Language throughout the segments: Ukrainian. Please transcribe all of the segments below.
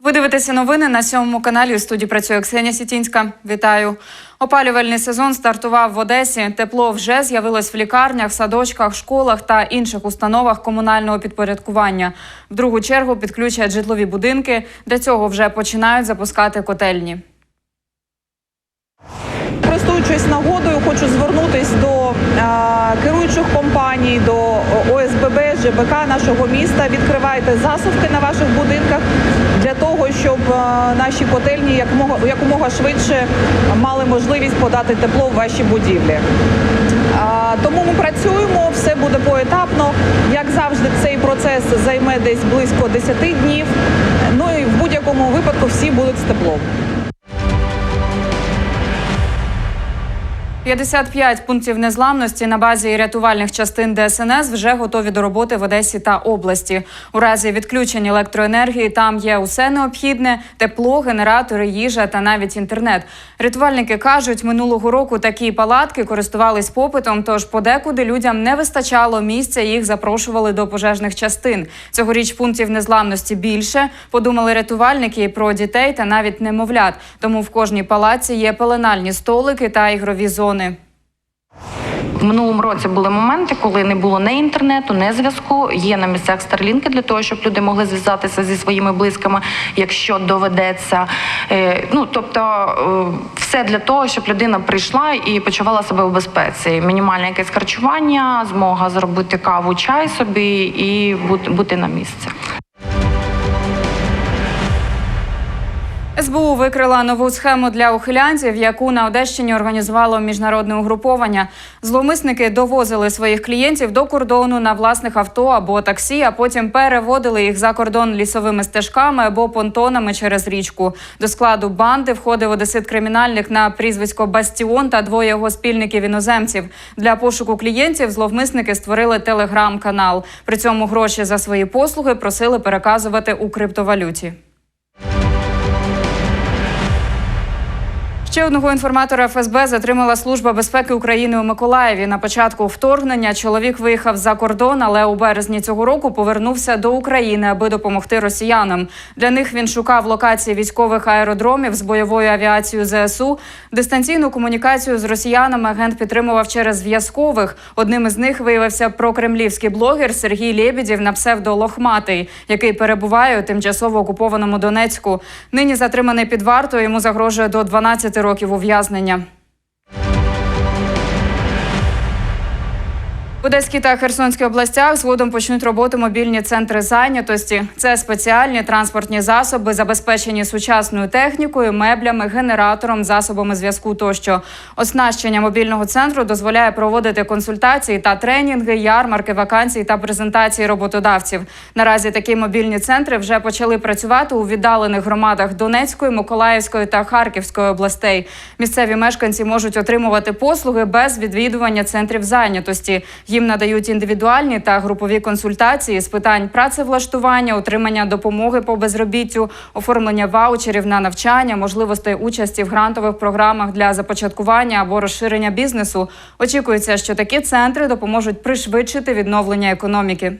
Ви дивитеся новини на сьомому каналі. У студії працює Ксенія Сітінська. Вітаю. Опалювальний сезон стартував в Одесі. Тепло вже з'явилось в лікарнях, садочках, школах та інших установах комунального підпорядкування. В другу чергу підключать житлові будинки. Для цього вже починають запускати котельні. Користуючись нагодою, хочу звернутися до е, керуючих компаній, до ОСББ, ЖБК нашого міста. Відкривайте засувки на ваших будинках для того, щоб е, наші котельні якомога, швидше мали можливість подати тепло в ваші будівлі. Тому ми працюємо, все буде поетапно. Як завжди, цей процес займе десь близько 10 днів. Ну і в будь-якому випадку всі будуть з теплом. 55 пунктів незламності на базі рятувальних частин ДСНС вже готові до роботи в Одесі та області. У разі відключення електроенергії там є усе необхідне: тепло, генератори, їжа та навіть інтернет. Рятувальники кажуть, минулого року такі палатки користувались попитом, тож подекуди людям не вистачало місця. Їх запрошували до пожежних частин. Цьогоріч пунктів незламності більше. Подумали рятувальники про дітей та навіть немовлят. Тому в кожній палаці є пеленальні столики та ігрові зони. В минулому році були моменти, коли не було ні інтернету, ні зв'язку. Є на місцях старлінки для того, щоб люди могли зв'язатися зі своїми близькими, якщо доведеться. Е, Ну тобто, е, все для того, щоб людина прийшла і почувала себе в безпеці. Мінімальне якесь харчування, змога зробити каву, чай собі і бути на місці. СБУ викрила нову схему для ухилянців, яку на Одещині організувало міжнародне угруповання. Зловмисники довозили своїх клієнтів до кордону на власних авто або таксі, а потім переводили їх за кордон лісовими стежками або понтонами через річку. До складу банди входив одесит кримінальник на прізвисько Бастіон та двоє його спільників іноземців. Для пошуку клієнтів зловмисники створили телеграм-канал. При цьому гроші за свої послуги просили переказувати у криптовалюті. Ще одного інформатора ФСБ затримала служба безпеки України у Миколаєві. На початку вторгнення чоловік виїхав за кордон, але у березні цього року повернувся до України, аби допомогти росіянам. Для них він шукав локації військових аеродромів з бойовою авіацією ЗСУ. Дистанційну комунікацію з росіянами агент підтримував через зв'язкових. Одним із них виявився прокремлівський блогер Сергій Лєбідєв на псевдо Лохматий, який перебуває у тимчасово окупованому Донецьку. Нині затриманий під вартою. Йому загрожує до 12 років ув'язнення. В Одеській та Херсонській областях згодом почнуть роботу мобільні центри зайнятості. Це спеціальні транспортні засоби, забезпечені сучасною технікою, меблями, генератором, засобами зв'язку тощо. Оснащення мобільного центру дозволяє проводити консультації та тренінги, ярмарки, вакансії та презентації роботодавців. Наразі такі мобільні центри вже почали працювати у віддалених громадах Донецької, Миколаївської та Харківської областей. Місцеві мешканці можуть отримувати послуги без відвідування центрів зайнятості. Їм надають індивідуальні та групові консультації з питань працевлаштування, отримання допомоги по безробіттю, оформлення ваучерів на навчання, можливостей участі в грантових програмах для започаткування або розширення бізнесу. Очікується, що такі центри допоможуть пришвидшити відновлення економіки.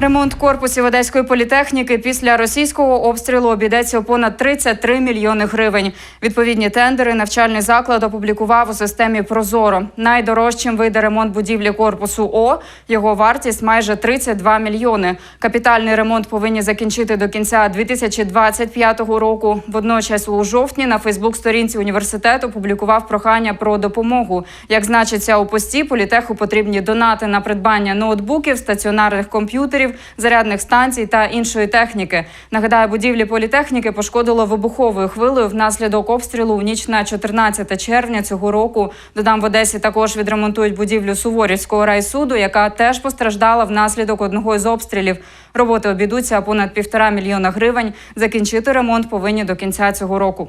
Ремонт корпусів одеської політехніки після російського обстрілу обійдеться у понад 33 мільйони гривень. Відповідні тендери навчальний заклад опублікував у системі Прозоро. Найдорожчим вийде ремонт будівлі корпусу О. Його вартість майже 32 мільйони. Капітальний ремонт повинні закінчити до кінця 2025 року. Водночас у жовтні на Фейсбук-сторінці університету публікував прохання про допомогу. Як значиться у пості, політеху потрібні донати на придбання ноутбуків, стаціонарних комп'ютерів зарядних станцій та іншої техніки. Нагадаю, будівлі політехніки пошкодило вибуховою хвилею внаслідок обстрілу у ніч на 14 червня цього року. Додам в Одесі також відремонтують будівлю Суворівського райсуду, яка теж постраждала внаслідок одного із обстрілів. Роботи обійдуться понад півтора мільйона гривень. Закінчити ремонт повинні до кінця цього року.